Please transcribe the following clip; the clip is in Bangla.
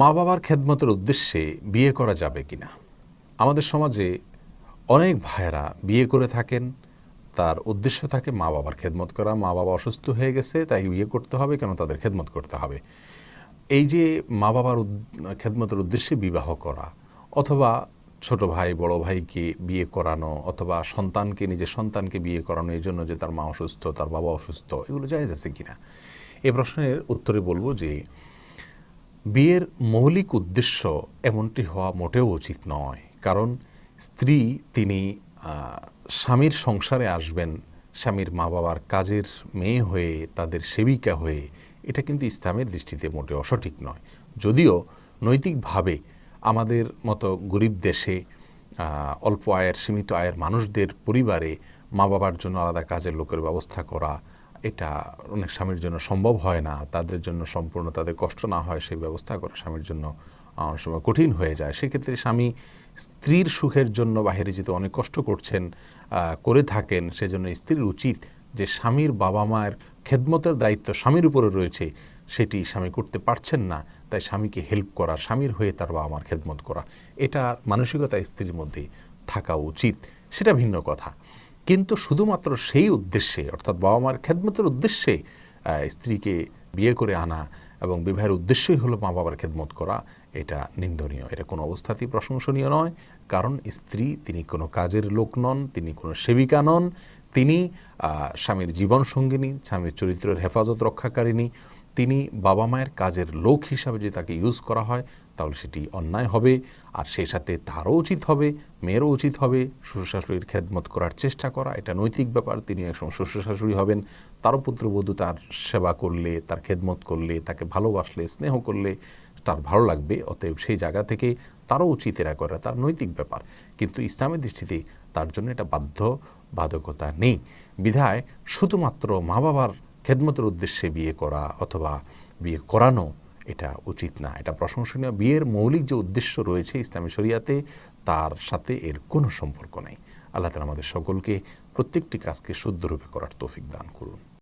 মা বাবার খেদমতের উদ্দেশ্যে বিয়ে করা যাবে কি না আমাদের সমাজে অনেক ভাইয়েরা বিয়ে করে থাকেন, তার উদ্দেশ্য থাকে মা বাবার খেদমত করা। মা বাবা অসুস্থ হয়ে গেছে, তাই বিয়ে করতে হবে, কেন তাদের খেদমত করতে হবে? এই যে মা বাবার খেদমতের উদ্দেশ্যে বিবাহ করা, অথবা ছোট ভাই, বড় ভাইকে বিয়ে করানো, অথবা সন্তানকে, নিজের সন্তানকে বিয়ে করানো, এই জন্য যে তার মা অসুস্থ, তার বাবা অসুস্থ, এগুলো জায়েজ আছে কিনা? এ প্রশ্নের উত্তরে বলব যে বিয়ের মৌলিক উদ্দেশ্য এমনটি হওয়া মোটেও উচিত নয়। কারণ স্ত্রী, তিনি স্বামীর সংসারে আসবেন, স্বামীর মা বাবার কাজের মেয়ে হয়ে, তাদের সেবিকা হয়ে, এটা কিন্তু ইসলামের দৃষ্টিতে মোটেও সঠিক নয়। যদিও নৈতিকভাবে আমাদের মতো গরিব দেশে অল্প আয়ের, সীমিত আয়ের মানুষদের পরিবারে মা বাবার জন্য আলাদা কাজের লোকের ব্যবস্থা করা এটা অনেক স্বামীর জন্য সম্ভব হয় না, তাদের জন্য সম্পূর্ণ তাদের কষ্ট না হয়, সেই ব্যবস্থা করা স্বামীর জন্য সময় কঠিন হয়ে যায়। সেক্ষেত্রে স্বামী স্ত্রীর সুখের জন্য বাইরে যেতে অনেক কষ্ট করছেন করে থাকেন, সেজন্য স্ত্রীর উচিত যে স্বামীর বাবা মায়ের খেদমতের দায়িত্ব স্বামীর উপরে রয়েছে, সেটি স্বামী করতে পারছেন না, তাই স্বামীকে হেল্প করা, স্বামীর হয়ে তার বাবা মার খেদমত করা, এটা মানসিকতা স্ত্রীর মধ্যে থাকা উচিত। সেটা ভিন্ন কথা। কিন্তু শুধুমাত্র সেই উদ্দেশ্যে, অর্থাৎ বাবা মার খেদমতের উদ্দেশ্যে স্ত্রীকে বিয়ে করে আনা এবং বিবাহের উদ্দেশ্যই হলো মা বাবার খেদমত করা, এটা নিন্দনীয়। এটা কোনো অবস্থাতেই প্রশংসনীয় নয়, কারণ স্ত্রী, তিনি কোনো কাজের লোক নন, তিনি কোনো সেবিকা নন, তিনি স্বামীর জীবন সঙ্গিনী স্বামীর চরিত্রের হেফাজত রক্ষাকারিণী তিনি বাবা মায়ের কাজের লোক হিসাবে যদি তাকে ইউজ করা হয়, তাহলে সেটি অন্যায় হবে। আর সেই সাথে তারও উচিত হবে, মেয়েরও উচিত হবে শ্বশুর শাশুড়ির খেদমত করার চেষ্টা করা। এটা নৈতিক ব্যাপার, তিনি একসময় শ্বশুর শাশুড়ি হবেন। তারও পুত্রবধূ তার সেবা করলে, তার খেদমত করলে, তাকে ভালোবাসলে, স্নেহ করলে তার ভালো লাগবে। অতএব সেই জায়গা থেকে তারও উচিত এরা করা তার নৈতিক ব্যাপার। কিন্তু ইসলামের দৃষ্টিতে তার জন্য এটা বাধ্য, বাধকতা নেই। বিধায় শুধুমাত্র মা বাবার খেদমতের উদ্দেশ্যে বিয়ে করা অথবা বিয়ে করানো এটা উচিত না। এটা প্রশংসনীয়। বিয়ের মৌলিক যে উদ্দেশ্য রয়েছে ইসলামী শরিয়াতে, তার সাথে এর কোনো সম্পর্ক নেই। আল্লাহ তালা আমাদের সকলকে প্রত্যেকটি কাজকে শুদ্ধরূপে করার তৌফিক দান করুন।